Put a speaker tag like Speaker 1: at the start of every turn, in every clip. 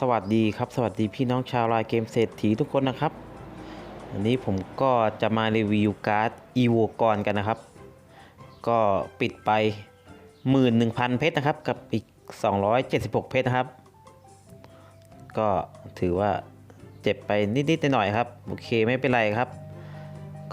Speaker 1: สวัสดีครับสวัสดีพี่น้องชาวลน์เกมเศรษฐีทุกคนนะครับวันนี้ผมก็จะมารีวิวการ์ด EVO กรกันนะครับ ก็ปิดไป 11,000 เพชรนะครับ กับอีก 276 เพชรนะครับ ก็ถือว่าเจ็บไปนิดๆหน่อยๆครับ โอเคไม่เป็นไรครับ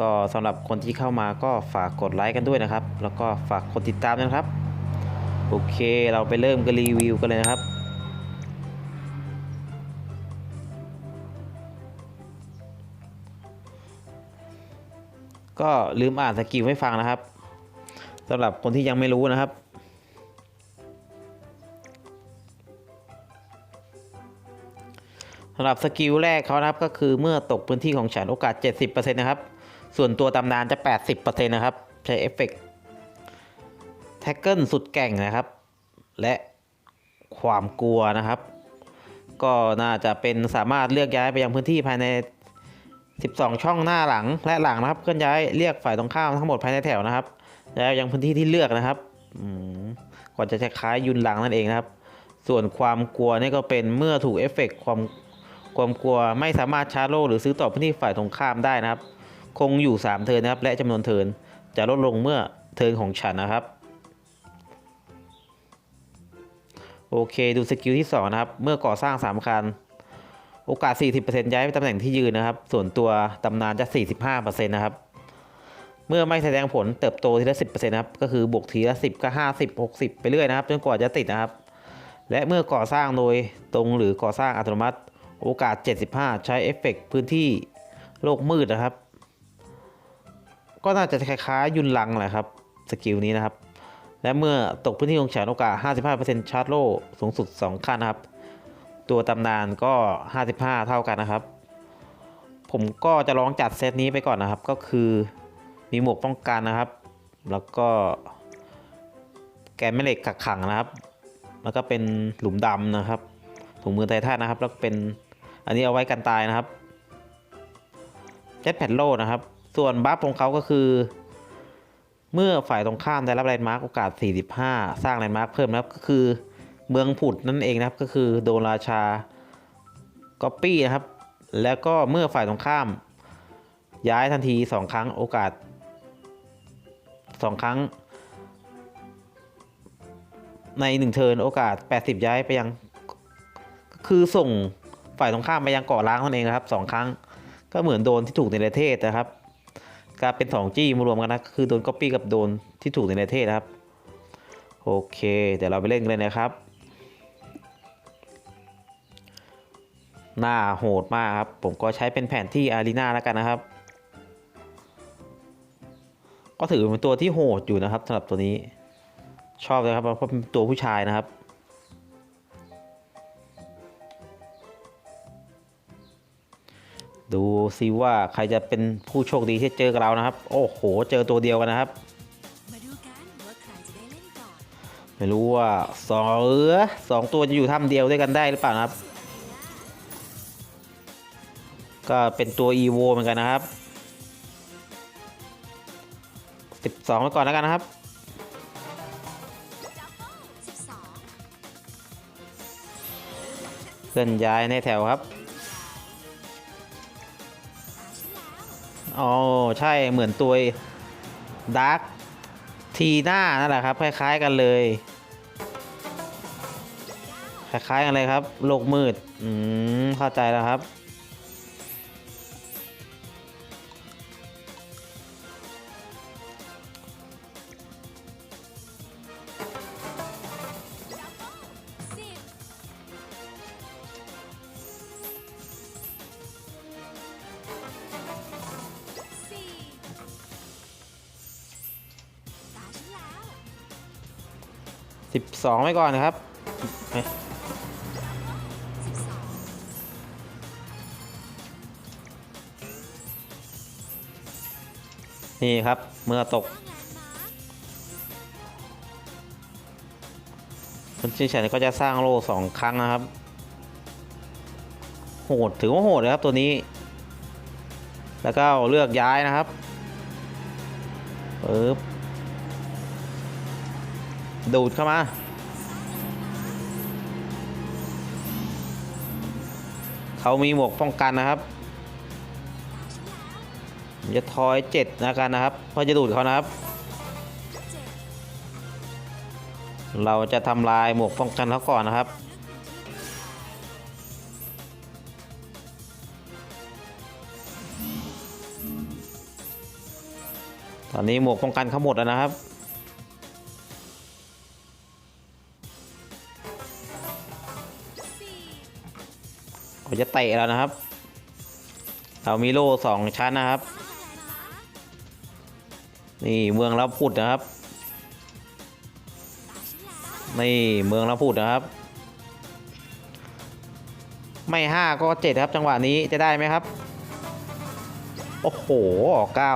Speaker 1: ก็สำหรับคนที่เข้ามาก็ฝากกดไลค์กันด้วยนะครับ แล้วก็ฝากกดติดตามนะครับ โอเคเราไปเริ่มกันรีวิวกันเลยนะครับ ก็ลืมอ่านสกิลให้ฟังนะครับสำหรับคนที่ยังไม่รู้นะครับ สำหรับสกิลแรกเขานะครับก็คือเมื่อตกพื้นที่ของฉันโอกาส 70%นะครับ ส่วนตัวตำนานจะ 80%นะครับ ใช้เอฟเฟกต์แท็กเกิลสุดแก่งนะครับ และความกลัวนะครับ ก็น่าจะเป็นสามารถเลือกย้ายไปยังพื้นที่ภายใน 12 ช่องหน้าหลังและหลังนะครับเคลื่อนย้ายเรียกฝ่ายตรงข้ามทั้งหมดภายในแถวนะครับย้ายไปยังพื้นที่ที่เลือกนะครับก่อนจะใช้คล้ายยุนหลังนั่นเองนะครับ ส่วนความกลัวนี่ก็เป็นเมื่อถูกเอฟเฟกต์ความความกลัวไม่สามารถชาร์โลหรือซื้อต่อพื้นที่ฝ่ายตรงข้ามได้นะครับ คงอยู่ 3 เทินนะครับ และจำนวนเทินจะลดลงเมื่อเทินของฉันนะครับโอเคดูสกิลที่ 2 นะครับ เมื่อก่อสร้าง3คัน โอกาส 40%ย้ายไปตำแหน่งที่ยืนนะครับ ส่วนตัวตำนานจะ 45%นะครับ เมื่อไม่แสดงผลเติบโตทีละ 10%นะครับ ก็คือบวกทีละ 10 ก็ 50 60 ไปเรื่อยนะครับ จนกว่าจะติดนะครับ และเมื่อก่อสร้างโดยตรงหรือก่อสร้างอัตโนมัติ โอกาส 75 ใช้เอฟเฟกต์พื้นที่โลกมืดนะครับ ก็น่าจะคล้ายๆยุนลังแหละครับ สกิลนี้นะครับ และเมื่อตกพื้นที่ของฉันโอกาส 55%ชาร์จโล่สูงสุด 2 ขั้นนะครับ ตัวตำนานก็ 55 เท่ากันนะครับ ผมก็จะลองจัดเซตนี้ไปก่อนนะครับ ก็คือมีหมวกป้องกันนะครับ แล้วก็แกนแม่เหล็กกักขังนะครับ แล้วก็เป็นหลุมดำนะครับถุงมือไททันนะครับ แล้วเป็นอันนี้เอาไว้กันตายนะครับเจ็ตแพดโลนะครับ ส่วนบัฟของเขาก็คือ เมื่อฝ่ายตรงข้ามได้รับแลนด์มาร์กโอกาส 45 สร้างแลนด์มาร์กเพิ่มนะครับก็คือ เมืองผุดนั่นเองนะครับก็คือโดนราชาก๊อปปี้นะครับ แล้วก็เมื่อฝ่ายตรงข้าม ย้ายทันที 2 ครั้งโอกาส 2 ครั้ง ใน 1 เทิร์นโอกาส 80 ย้ายไปยัง คือส่งฝ่ายตรงข้ามไปยังเกาะล้างนั่นเองนะครับ 2 ครั้ง ก็เหมือนโดนที่ถูกในประเทศนะครับกลายเป็น 2 จี้มารวมกันนะคือโดนก๊อปปี้กับโดนที่ถูกในประเทศนะครับ โอเค เดี๋ยวเราไปเล่นกันเลยนะครับ หน้าโหดมากครับ ผมก็ใช้เป็นแผนที่อารีนาแล้วกันนะครับ ก็ถือเป็นตัวที่โหดอยู่นะครับสำหรับตัวนี้ ชอบเลยครับเพราะเป็นตัวผู้ชายนะครับดูซิว่าใครจะเป็นผู้โชคดีที่เจอกับเรานะครับ โอ้โห เจอตัวเดียวกันนะครับ
Speaker 2: ได้เล่นก่อน
Speaker 1: ไม่รู้ว่าสองเออสองตัวจะอยู่ถ้ำเดียวด้วยกันได้หรือเปล่านะครับ ก็เป็นตัว EVO เหมือนกันนะครับ12ไว้ก่อนแล้วกันนะครับ
Speaker 2: เค
Speaker 1: ลื่อนย้ายในแถวครับอ๋อใช่เหมือนตัวดาร์กทีหน้านั่นแหละครับ คล้ายๆกันเลย คล้ายๆกันเลยครับ โลกมืด อืม เข้าใจแล้วครับ 12 ไว้ก่อนนะครับ นี่ครับ เมื่อตก
Speaker 2: ค
Speaker 1: คนชื่อฉันก็จะสร้างโล่สองครั้งนะครับ โหดถือว่าโหดเลยครับตัวนี้ แล้วก็เลือกย้ายนะครับปึ๊บ ดูดเข้ามา เขามีหมวกป้องกันนะครับจะทอยเจ็ดนะกันนะครับเพื่อจะดูดเขานะครับ
Speaker 2: เจ็ด
Speaker 1: เราจะทำลายหมวกป้องกันเขาก่อนนะครับตอนนี้หมวกป้องกันเขาหมดแล้วนะครับ เขาจะเตะแล้วนะครับ เรามีโล่สองชั้นนะครับ นี่เมืองรับพุดนะครับ
Speaker 2: นี่
Speaker 1: เมืองรับพุดนะครับ ไม่ห้าก็เจ็ดครับจังหวะนี้จะได้ไหมครับ โอ้โหเก้า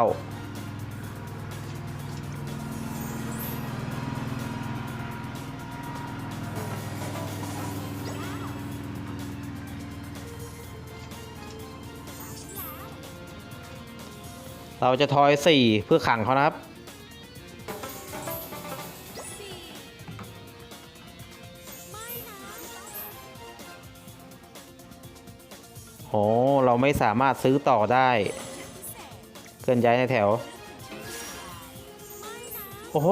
Speaker 1: เราจะทอยสี่เพื่อขังเขานะครับ โอ้เราไม่สามารถซื้อต่อได้
Speaker 2: เค
Speaker 1: ลื่อนย้ายในแถว โอ้โห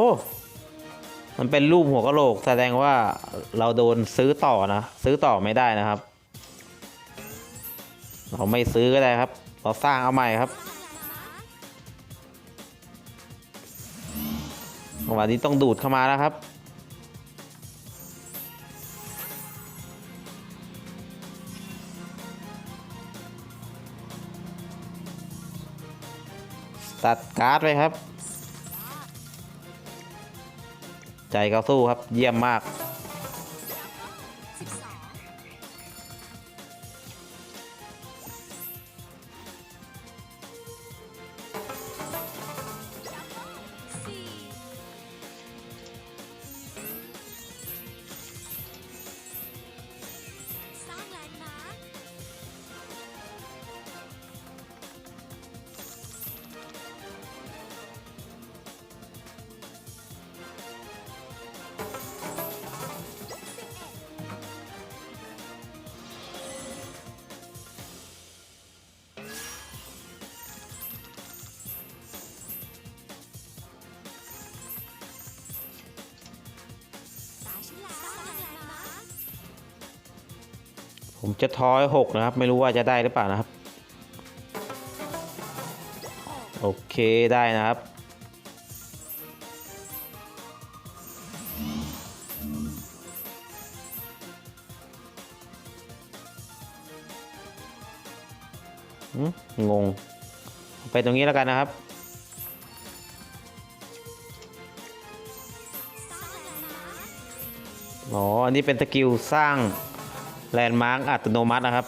Speaker 1: มันเป็นรูปหัวกะโหลก แสดงว่าเราโดนซื้อต่อนะ ซื้อต่อไม่ได้นะครับ เราไม่ซื้อก็ได้ครับ เราสร้างเอาใหม่ครับ วันนี้ต้องดูดเข้ามาแล้วครับ ตัดการ์ดไว้ครับ ใจเขาสู้ครับเยี่ยมมาก ผมจะทอยหกนะครับ ไม่รู้ว่าจะได้หรือเปล่านะครับ โอเคได้นะครับ งง ไปตรงนี้แล้วกันนะครับ อ๋อ อันนี้เป็นสกิลสร้างแลนด์มาร์กอัตโนมัตินะครับ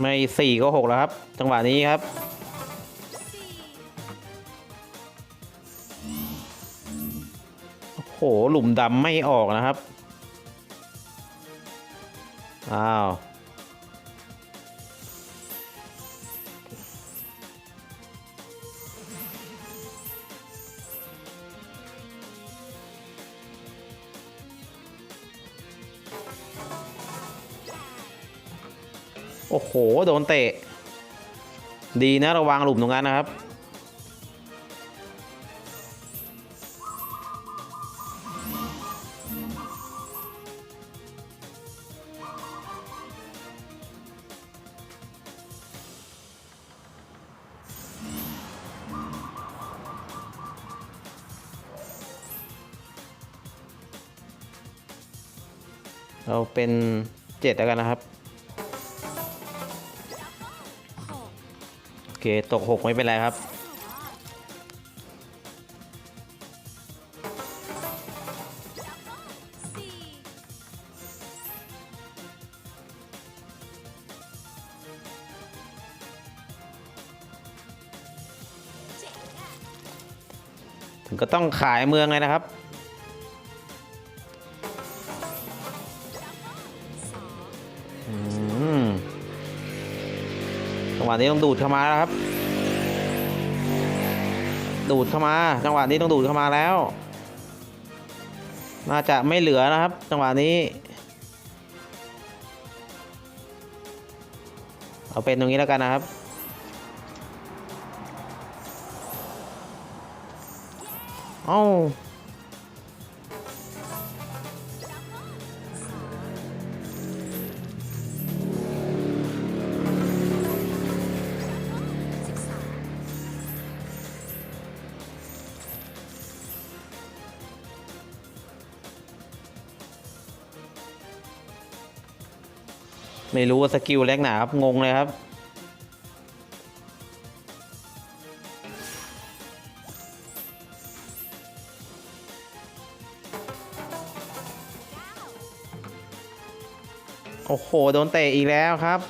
Speaker 1: ไม่สี่ก็หกแล้วครับ จังหวะนี้ครับ โอ้โห หลุมดำไม่ออกนะครับ อ้าว หโดนเตะ ดีนะระวังหลุมตรงนั้นนะครับ เราเป็นเจ็ดแล้วกันนะครับ เคตกหกไม่เป็นไรครับ ถึงก็ต้องขายเมืองเลยนะครับะนี้ต้องดูดเข้ามาแล้วครับ ดูดเข้ามา จังหวะนี้ต้องดูดเข้ามาแล้ว น่าจะไม่เหลือนะครับ จังหวะนี้ เอาเป็นตรงนี้แล้วกันนะครับเอ้า ไม่รู้ว่าสกิลแรงหนาครับ งงเลยครับ โอ้โห โดนเตะอีกแล้วครับ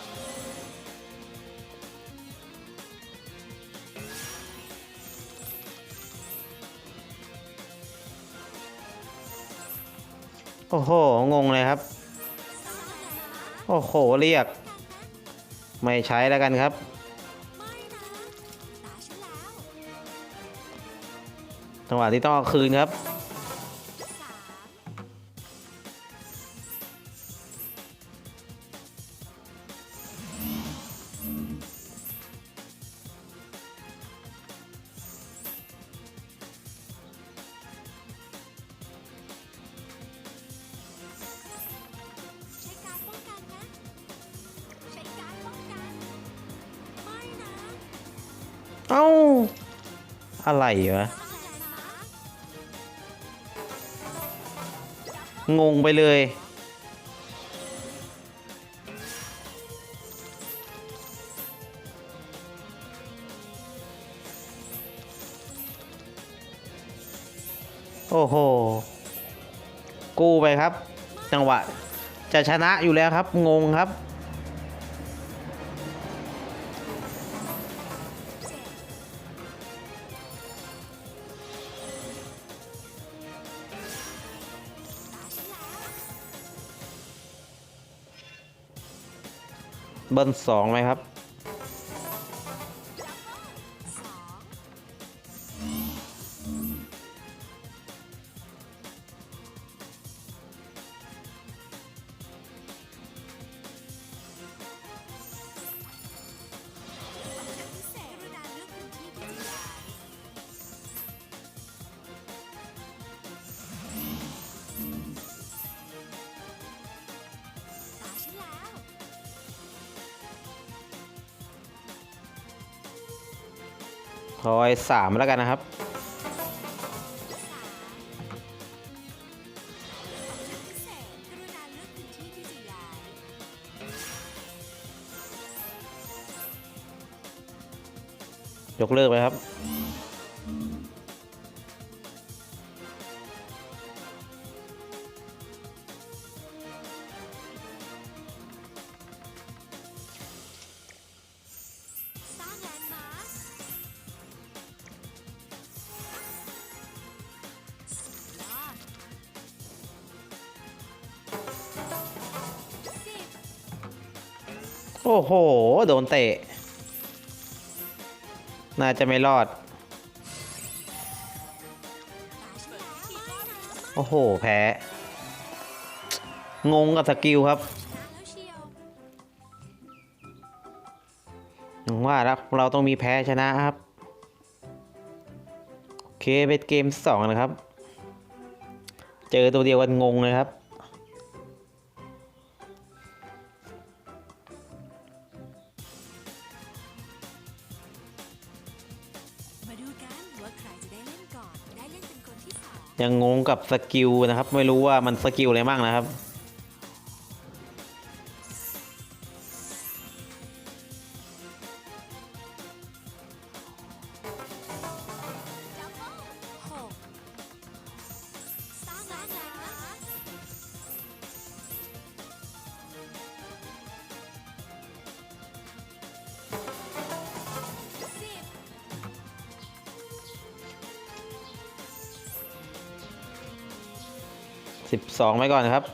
Speaker 1: โอ้โห งงเลยครับ อ้โห เรียก ไม่ใช้แล้วกันครับ จังหวะที่ต้องเอาคืนครับ
Speaker 2: อะไร
Speaker 1: วะ
Speaker 2: ต้องงนะ
Speaker 1: งงไปเลย โอ้โห กู้ไปครับ จังหวะ จะชนะอยู่แล้วครับ งงครับ
Speaker 2: เบิ้
Speaker 1: ลสองไหมครับ
Speaker 2: ร้อย
Speaker 1: สามแล้วกันนะครับ
Speaker 2: ย
Speaker 1: กเลิกไปครับ โอ้โห โดนเตะ น่าจะไม่รอด โอ้โห แพ้ งงกับสกิลครับ
Speaker 2: ว่า
Speaker 1: งว่าแล้วเราต้องมีแพ้ชนะครับ โอเค เป็นเกมสองนะครับ เจอตัวเดียวกันงงเลยครับ ยังงงกับสกิลนะครับ ไม่รู้ว่ามันสกิลอะไรบ้างนะครับ 12 ไว้ก่อนครับ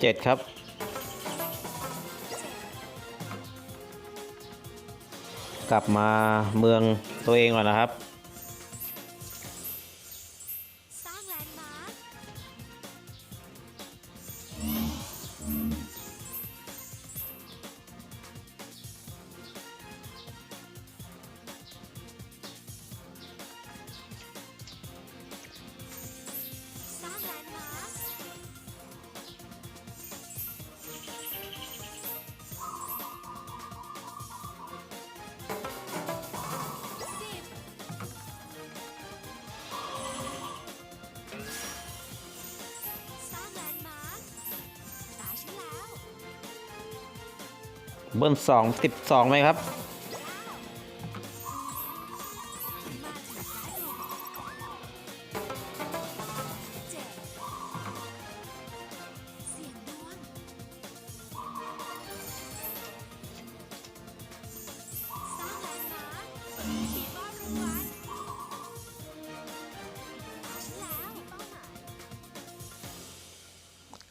Speaker 1: เจ็ดครับกลับมาเมืองตัวเองก่อนนะครับ เบิ้ลสองสิบสองไหมครับ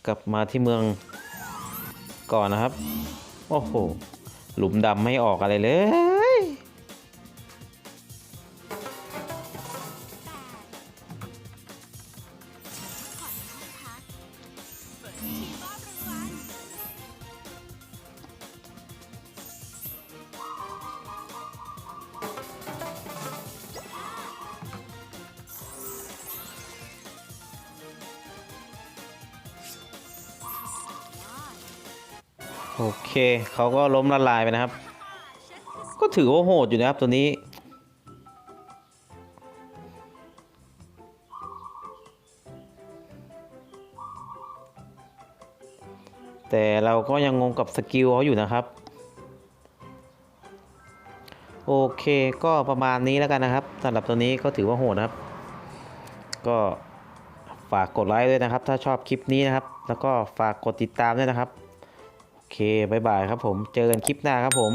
Speaker 1: กลับมาที่เมืองก่อนนะครับ โอ้โห หลุมดำไม่ออกอะไรเลย โอเคเขาก็ล้มละลายไปนะครับ ก็ถือว่าโหดอยู่นะครับตัวนี้ แต่เราก็ยังงงกับสกิลเขาอยู่นะครับ โอเคก็ประมาณนี้แล้วกันนะครับสำหรับตัวนี้ก็ถือว่าโหดนะครับ ก็ฝากกดไลค์ด้วยนะครับ ถ้าชอบคลิปนี้นะครับ แล้วก็ฝากกดติดตามด้วยนะครับ เคบ๊ายบายครับผม เจอกันคลิปหน้าครับผม